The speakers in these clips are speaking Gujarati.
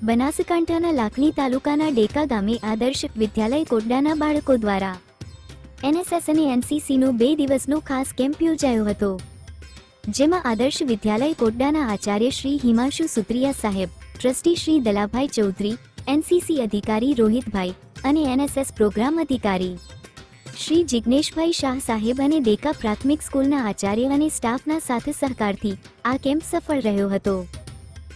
બનાસકાંઠાના લાખણી તાલુકાના ડેકા ગામે આદર્શ વિદ્યાલય કોટડાના બાળકો દ્વારા એનએસએસ અને એનસીસીનો બે દિવસનો ખાસ કેમ્પ યોજાયો હતો, જેમાં આદર્શ વિદ્યાલય કોટડાના આચાર્ય શ્રી હિમાંશુ સુત્રિયા સાહેબ, ટ્રસ્ટી શ્રી દલાભાઈ ચૌધરી, એનસીસી અધિકારી રોહિતભાઈ અને એનએસએસ પ્રોગ્રામ અધિકારી શ્રી જિગ્નેશભાઈ શાહ સાહેબ અને ડેકા પ્રાથમિક સ્કૂલના આચાર્ય અને સ્ટાફના સાથે સહકારથી આ કેમ્પ સફળ રહ્યો હતો.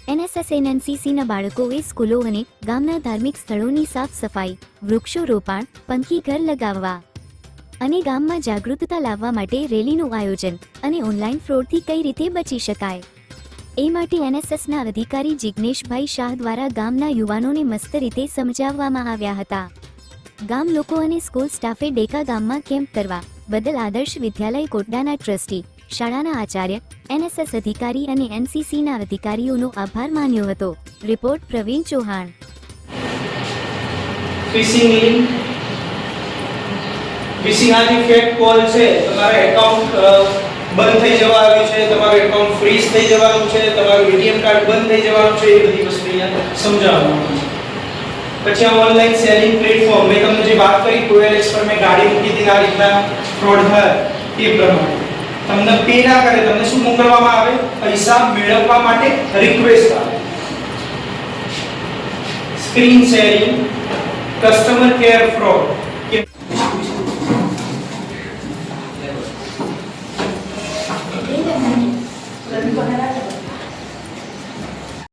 એનએસએસ એનસીસીના બાળકોએ સ્કૂલો અને ગામના ધાર્મિક સ્થળોની સાફ સફાઈ વૃક્ષો રોપાણ પંખી ઘર લગાવવા અને ગામમાં જાગૃતતા લાવવા માટે રેલીનું આયોજન અને ઓનલાઈન ફ્રોડથી કઈ રીતે બચી શકાય? એ માટે એનએસએસના અધિકારી જિગ્નેશભાઈ શાહ દ્વારા ગામના યુવાનોને મસ્ત રીતે સમજાવવામાં આવ્યા હતા. ગામ લોકો અને સ્કૂલ સ્ટાફે ડેકા ગામમાં કેમ્પ કરવા બદલ આદર્શ વિદ્યાલય કોટડાના ટ્રસ્ટી, શાળાના આચાર્ય, એનએસએસ અધિકારી અને એનસીસીના અધિકારીઓનો આભાર માન્યો હતો. Report Pravin Chauhan. Fishing fishing fake call છે. તમારા એકાઉન્ટ બંધ થઈ જવા આવ્યું છે. તમારું એકાઉન્ટ ફ્રીઝ થઈ જવાનું છે. તમારું એટીએમ કાર્ડ બંધ થઈ જવાનું છે. એ બધી વસ્તુ અહીંયા સમજાવવાનું પછી આ ઓનલાઈન સેલિંગ પ્લેટફોર્મ મેં તમને જે વાત કરી કોએલએક્સ પર મેં ગાડી મૂકી હતી આ રીતના ફ્રોડ થાય, એ પ્રમાણે. તમને પે ના કરે, તમને શું મોકલવામાં આવે? પૈસા મેળવવા માટે રિક્વેસ્ટ આવે. Screen sharing customer care fraud